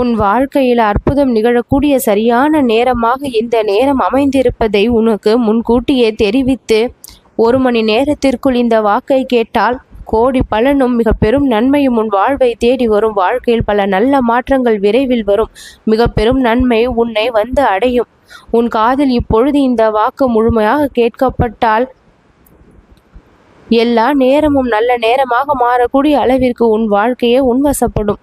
உன் வாழ்க்கையில் அற்புதம் நிகழக்கூடிய சரியான நேரமாக இந்த நேரம் அமைந்திருப்பதை உனக்கு முன்கூட்டியே தெரிவித்து ஒரு மணி நேரத்திற்குள் இந்த வாக்கை கேட்டால் கோடி பலனும் மிக பெரும் நன்மையும் உன் வாழ்வை தேடி வரும். வாழ்க்கையில் பல நல்ல மாற்றங்கள் விரைவில் வரும். மிக பெரும் நன்மை உன்னை வந்து அடையும். உன் காதில் இப்பொழுது இந்த வாக்கு முழுமையாக கேட்கப்பட்டால் எல்லா நேரமும் நல்ல நேரமாக மாறக்கூடிய அளவிற்கு உன் வாழ்க்கையே உன்வசப்படும்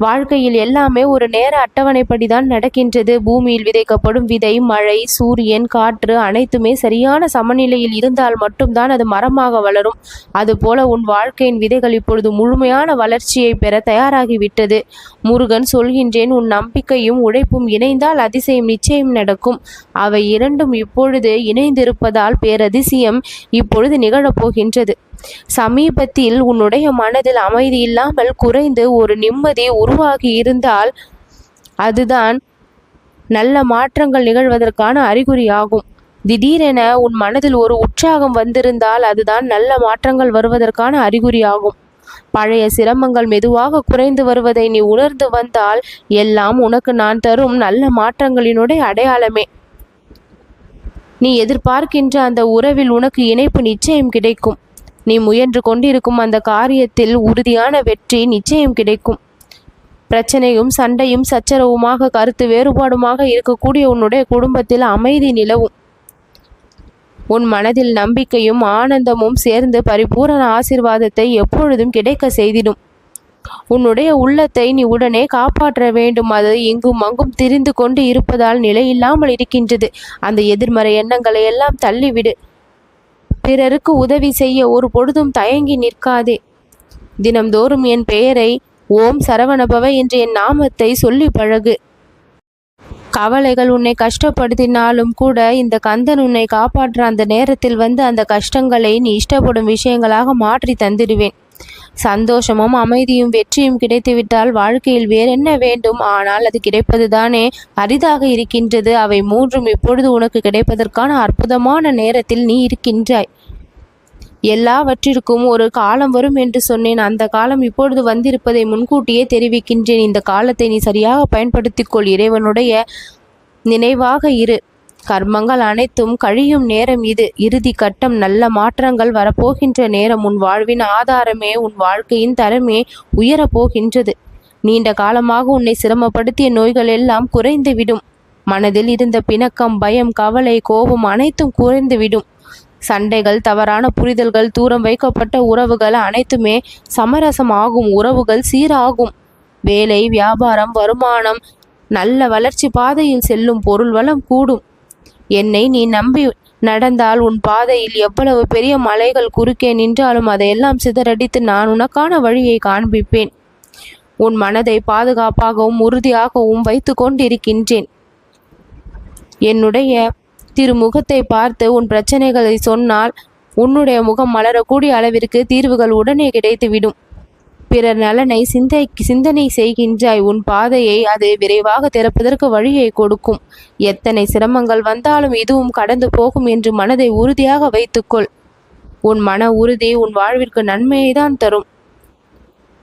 வாழ்க்கையில் எல்லாமே ஒரு நேர அட்டவணைப்படிதான் நடக்கின்றது. பூமியில் விதைக்கப்படும் விதை மழை சூரியன் காற்று அனைத்துமே சரியான சமநிலையில் இருந்தால் மட்டும்தான் அது மரமாக வளரும். அதுபோல உன் வாழ்க்கையின் விதைகள் இப்பொழுது முழுமையான வளர்ச்சியை பெற தயாராகிவிட்டது. முருகன் சொல்கின்றேன் உன் நம்பிக்கையும் உழைப்பும் இணைந்தால் அதிசயம் நிச்சயம் நடக்கும். அவை இரண்டும் இப்பொழுது இணைந்திருப்பதால் பேரதிசயம் இப்பொழுது நிகழப்போகின்றது. சமீபத்தில் உன்னுடைய மனதில் அமைதி இல்லாமல் குறைந்து ஒரு நிம்மதி உருவாகி இருந்தால் அதுதான் நல்ல மாற்றங்கள் நிகழ்வதற்கான அறிகுறியாகும். திடீரென உன் மனதில் ஒரு உற்சாகம் வந்திருந்தால் அதுதான் நல்ல மாற்றங்கள் வருவதற்கான அறிகுறியாகும். பழைய சிரமங்கள் மெதுவாக குறைந்து வருவதை நீ உணர்ந்து வந்தால் எல்லாம் உனக்கு நான் தரும் நல்ல மாற்றங்களினுடைய அடையாளமே. நீ எதிர்பார்க்கின்ற அந்த உறவில் உனக்கு இணைப்பு நிச்சயம் கிடைக்கும். நீ முயன்று கொண்டிருக்கும் அந்த காரியத்தில் உறுதியான வெற்றி நிச்சயம் கிடைக்கும். பிரச்சனையும் சண்டையும் சச்சரவுமாக கருத்து வேறுபாடுமாக இருக்கக்கூடிய உன்னுடைய குடும்பத்தில் அமைதி நிலவும். உன் மனதில் நம்பிக்கையும் ஆனந்தமும் சேர்ந்து பரிபூரண ஆசிர்வாதத்தை எப்பொழுதும் கிடைக்க செய்திடும். உன்னுடைய உள்ளத்தை நீ உடனே காப்பாற்ற வேண்டும். அது இங்கும் அங்கும் திரிந்து கொண்டு இருப்பதால் நிலையில்லாமல் இருக்கின்றது. அந்த எதிர்மறை எண்ணங்களை எல்லாம் தள்ளிவிடு. பிறருக்கு உதவி செய்ய ஒரு பொழுதும் தயங்கி நிற்காதே. தினம்தோறும் என் பெயரை ஓம் சரவணபவ என்று என் நாமத்தை சொல்லி பழகு. கவலைகள் உன்னை கஷ்டப்படுத்தினாலும் கூட இந்த கந்தன் உன்னை காப்பாற்ற அந்த நேரத்தில் வந்து அந்த கஷ்டங்களை நீ இஷ்டப்படும் விஷயங்களாக மாற்றி தந்திடுவேன். சந்தோஷமும் அமைதியும் வெற்றியும் கிடைத்துவிட்டால் வாழ்க்கையில் வேறென்ன வேண்டும்? ஆனால் அது கிடைப்பது தானே அரிதாக இருக்கின்றது. அவை மூன்றும் இப்பொழுது உனக்கு கிடைப்பதற்கான அற்புதமான நேரத்தில் நீ இருக்கின்றாய். எல்லாவற்றிற்கும் ஒரு காலம் வரும் என்று சொன்னேன். அந்த காலம் இப்பொழுது வந்திருப்பதை முன்கூட்டியே தெரிவிக்கின்றேன். இந்த காலத்தை நீ சரியாக பயன்படுத்திக்கொள். இறைவனுடைய நினைவாக இரு. கர்மங்கள் அனைத்தும் கழியும் நேரம் இது. இறுதி கட்டம் நல்ல மாற்றங்கள் வரப்போகின்ற நேரம். உன் வாழ்வின் ஆதாரமே உன் வாழ்க்கையின் தரமே உயரப்போகின்றது நீண்ட காலமாக உன்னை சிரமப்படுத்திய நோய்கள் எல்லாம் குறைந்துவிடும். மனதில் இருந்த பிணக்கம் பயம் கவலை கோபம் அனைத்தும் குறைந்துவிடும். சண்டைகள் தவறான புரிதல்கள் தூரம் வைக்கப்பட்ட உறவுகள் அனைத்துமே சமரசம் ஆகும் உறவுகள் சீராகும். வேலை வியாபாரம் வருமானம் நல்ல வளர்ச்சி பாதையில் செல்லும் பொருள் வளம் கூடும். என்னை நீ நம்பி நடந்தால் உன் பாதையில் எவ்வளவு பெரிய மலைகள் குறுக்கே நின்றாலும் அதையெல்லாம் சிதறடித்து நான் உனக்கான வழியை காண்பிப்பேன். உன் மனதை பாதுகாப்பாகவும் உறுதியாகவும் வைத்து கொண்டிருக்கின்றேன். என்னுடைய திரு முகத்தை பார்த்து உன் பிரச்சனைகளை சொன்னால் உன்னுடைய முகம் மலரக்கூடிய அளவிற்கு தீர்வுகள் உடனே கிடைத்துவிடும். பிறர் நலனை சிந்தை சிந்தனை செய்கின்றாய். உன் பாதையை அது விரைவாக திறப்பதற்கு வழியை கொடுக்கும். எத்தனை சிரமங்கள் வந்தாலும் இதுவும் கடந்து போகும் என்று மனதை உறுதியாக வைத்துக்கொள். உன் மன உறுதி உன் வாழ்விற்கு நன்மையை தான் தரும்.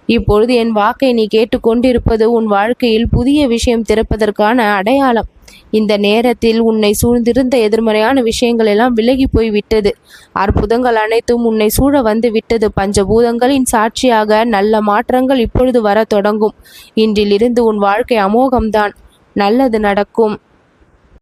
இப்பொழுது என் வாக்கை நீ கேட்டுக்கொண்டிருப்பது உன் வாழ்க்கையில் புதிய விஷயம் திறப்பதற்கான அடையாளம். இந்த நேரத்தில் உன்னை சூழ்ந்திருந்த எதிர்மறையான விஷயங்கள் எல்லாம் விலகி போய் விட்டது. அற்புதங்கள் அனைத்தும் உன்னை சூழ வந்து விட்டது. பஞ்சபூதங்களின் சாட்சியாக நல்ல மாற்றங்கள் இப்பொழுது வர தொடங்கும். இன்றிலிருந்து உன் வாழ்க்கை அமோகம்தான். நல்லது நடக்கும்.